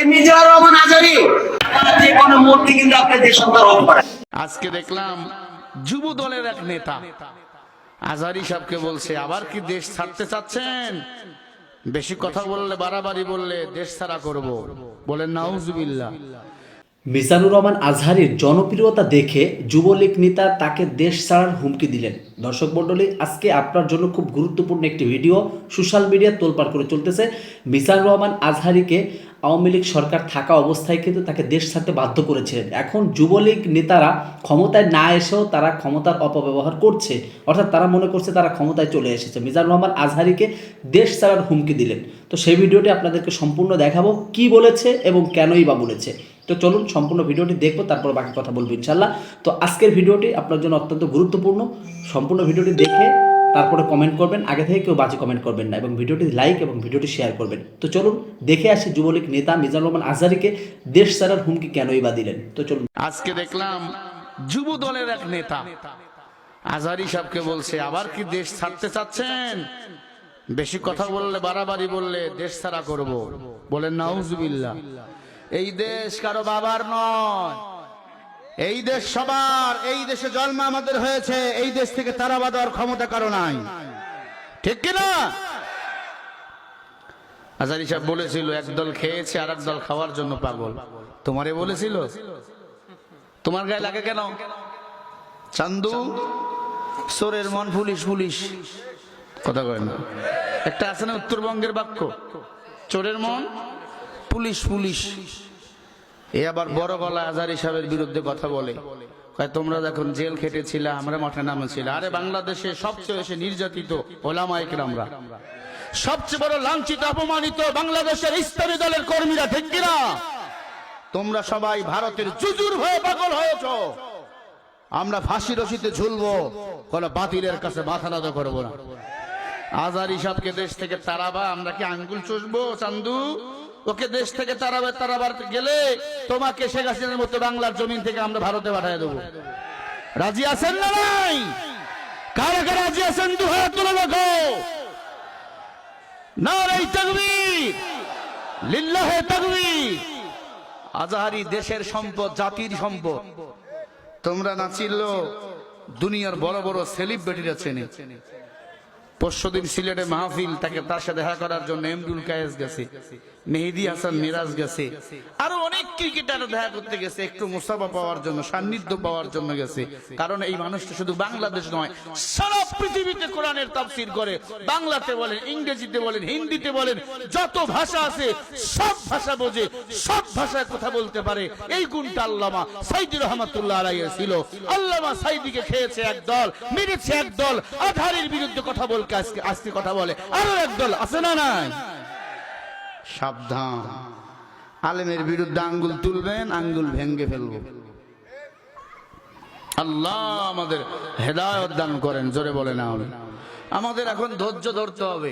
এই রহমান আজারি যে কোনো মূর্তি কিন্তু আপনি দেশ রোধ করেন আজকে দেখলাম যুব দলের এক নেতা আজারি সাহেবকে বলছে আবার কি দেশ ছাড়তে চাচ্ছেন? বেশি কথা বললে বাড়াবাড়ি বললে দেশ ছাড়া করব। বলেন নাউজুবিল্লাহ। মিজানুর রহমান আজহারির জনপ্রিয়তা দেখে যুবলীগ নেতা তাকে দেশ ছাড়ার হুমকি দিলেন। দর্শক মণ্ডলী আজকে আপনার জন্য খুব গুরুত্বপূর্ণ একটি ভিডিও সোশ্যাল মিডিয়া তোলপাড় করে চলতেছে। মিজানুর রহমান আজহারিকে আওয়ামী লীগ সরকার থাকা অবস্থায় কিন্তু তাকে দেশ ছাড়তে বাধ্য করেছিলেন। এখন যুবলীগ নেতারা ক্ষমতায় না এসেও তারা ক্ষমতার অপব্যবহার করছে। অর্থাৎ তারা মনে করছে তারা ক্ষমতায় চলে এসেছে। মিজানুর রহমান আজহারিকে দেশ ছাড়ার হুমকি দিলেন। তো সেই ভিডিওটি আপনাদেরকে সম্পূর্ণ দেখাবো। কি বলেছে এবং কেনই বা বলেছে? তো চলুন সম্পূর্ণ ভিডিওটি দেখব, তারপর বাকি কথা বলব ইনশাল্লাহ তো আজকের ভিডিওটি আপনার জন্য অত্যন্ত গুরুত্বপূর্ণ। সম্পূর্ণ ভিডিওটি দেখে তারপরে কমেন্ট করবেন, আগে থেকে কেউ বাজে কমেন্ট করবেন না এবং ভিডিওটি লাইক এবং ভিডিওটি শেয়ার করবেন। তো চলুন, দেখে আসি যুবলীগ নেতা মিজানুর রহমান আজহারিকে দেশ ছাড়ার হুমকি কেনই বা দিলেন? তো চলুন। আজকে দেখলাম যুব দলের এক নেতা আজারি সাহেবকে বলছে, আবার কি দেশ ছাড়তে চাচ্ছেন? বেশি কথা বললে, বাড়াবাড়ি বললে দেশ ছাড়া করব। বলেন, নাউজুবিল্লাহ। এই দেশ কারও বাবার নয়। এই দেশ সবার, এই দেশে জন্ম আমাদের হয়েছে, এই দেশ থেকে তারাবা দেওয়ার ক্ষমতা কারও নাই। ঠিক কিনা? আজারি সাহেব বলেছিল একদল খেয়েছে আর দল খাওয়ার জন্য পাগল। তোমারে বলেছিল? তোমার গায়ে লাগে কেন? চান্দু সোরের মন পুলিশ পুলিশ। কথা কয় না। একটা আছে না উত্তরবঙ্গের বাক্য, চোরের মন পুলিশ পুলিশ। এ আবার বড় গলা আজার সাহেবের বিরুদ্ধে কথা বলে। তোমরা যখন জেল খেটেছিলে, আমরা মাঠে নামেছিল। আরে, বাংলাদেশে সবচেয়ে বেশি নির্যাতিত ওলামাইক আমরা সবচেয়ে বড় লাঞ্ছিত, অপমানিত বাংলাদেশের ইসলামী দলের কর্মীরা, ঠিক কিনা? তোমরা সবাই ভারতের জুজুর হয়ে পাগল হয়েছ। আমরা ফাঁসি রশিতে ঝুলবো, কোন বাতিলের কাছে মাথা নত করব না। আজারি সবকে দেশ থেকে তারাবা আমরা কি আঙ্গুল চুষবো, চান্দু? ওকে দেশ থেকে তারাবে তারাবার গেলে তোমাকে শেখ হাসিনার মতো বাংলার জমিন থেকে আমরা ভারতে পাঠিয়ে দেবো। রাজি আছেন না নাই? রাজি আছেন দু হাত তুলে দেখো। দেশের সম্পদ, জাতির সম্পদ। তোমরা না চিনল দুনিয়ার বড় বড় সেলিব্রিটিরা চেনে। পরশুদিন সিলেটে মাহফিল, তাকে তার সাথে দেখা করার জন্য এমদুল কায়েস গেছে, মেহেদি হাসান মিরাজ গেছে। আরও অনেক ক্রিকেটার দেখা করতে গেছে, একটু মুসাফা পাওয়ার জন্য, সান্নিধ্য পাওয়ার জন্য গেছে। কারণ এই মানুষটা শুধু বাংলাদেশ নয়, সারা পৃথিবীতে কোরআনের তাফসির করে। বাংলাতে বলেন, ইংরেজিতে বলেন, হিন্দিতে বলেন, যত ভাষা আছে, সব ভাষা বোঝে, সব ভাষায় কথা বলতে পারে। এই গুণটা আল্লামা সাইদি রহমতুল্লাহ আলাইয়ের ছিল। আল্লামা সাইদিকে খেয়েছে এক দল, মেরেছে এক দল, আধারের বিরুদ্ধে কথা বলকে আজকে আজকে কথা বলে। আরও এক দল, আছে না নাই? সাবধান। আলেমের বিরুদ্ধে আঙ্গুল তুলবেন, আঙ্গুল ভেঙ্গে ফেলব। আল্লাহ আমাদের হেদায়ত দান করেন, জোরে বলে না হবে আমাদের এখন ধৈর্য ধরতে হবে,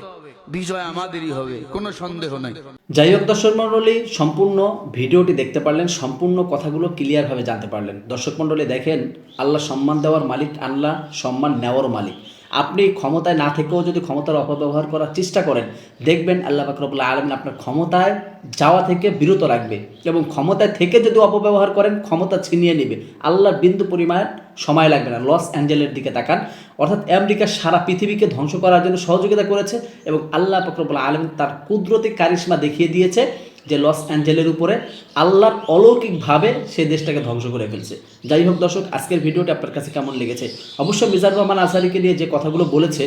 বিজয় আমাদেরই হবে, কোনো সন্দেহ নাই। যাই হোক দর্শক মণ্ডলী, সম্পূর্ণ ভিডিওটি দেখতে পারলেন, সম্পূর্ণ কথাগুলো ক্লিয়ারভাবে জানতে পারলেন। দর্শক মণ্ডলী, দেখেন, আল্লাহ সম্মান দেওয়ার মালিক, আল্লাহ সম্মান নেওয়ার মালিক। আপনি ক্ষমতায় না থেকেও যদি ক্ষমতার অপব্যবহার করার চেষ্টা করেন, দেখবেন আল্লাহ ফাকরবুল্লাহ আলমিন আপনার ক্ষমতায় যাওয়া থেকে বিরত রাখবে এবং ক্ষমতায় থেকে যদি অপব্যবহার করেন, ক্ষমতা ছিনিয়ে নেবে। আল্লাহর বিন্দু পরিমাণ সময় লাগবে না। লস অ্যাঞ্জেলের দিকে তাকান। অর্থাৎ আমেরিকা সারা পৃথিবীকে ধ্বংস করার জন্য সহযোগিতা করেছে এবং আল্লাহ ফকরবুল্লাহ আলমিন তার কুদরতি কারিশ্মা দেখিয়ে দিয়েছে। যে লস অ্যাঞ্জেলের উপরে আল্লাহর অলৌকিকভাবে সে দেশটাকে ধ্বংস করে ফেলছে। যাই হোক দর্শক, আজকের ভিডিওটা আপনার কাছে কেমন লেগেছে? অবশ্য মিজানুর রহমান আজহারিকে নিয়ে যে কথাগুলো বলেছে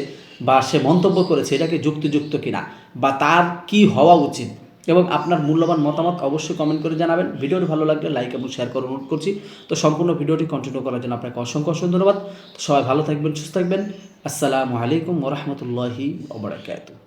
বা সে মন্তব্য করেছে এটাকে যুক্তিযুক্ত কিনা বা তার কি হওয়া উচিত এবং আপনার মূল্যবান মতামত অবশ্যই কমেন্ট করে জানাবেন। ভিডিওটি ভালো লাগলে লাইক এবং শেয়ার করে অনুরোধ করছি। তো সম্পূর্ণ ভিডিওটি কন্টিনিউ করার জন্য আপনাকে অসংখ্য অসংখ্য ধন্যবাদ। সবাই ভালো থাকবেন, সুস্থ থাকবেন। আসসালামু আলাইকুম ওরহমতুল্লাহি ওবরাকাতুহ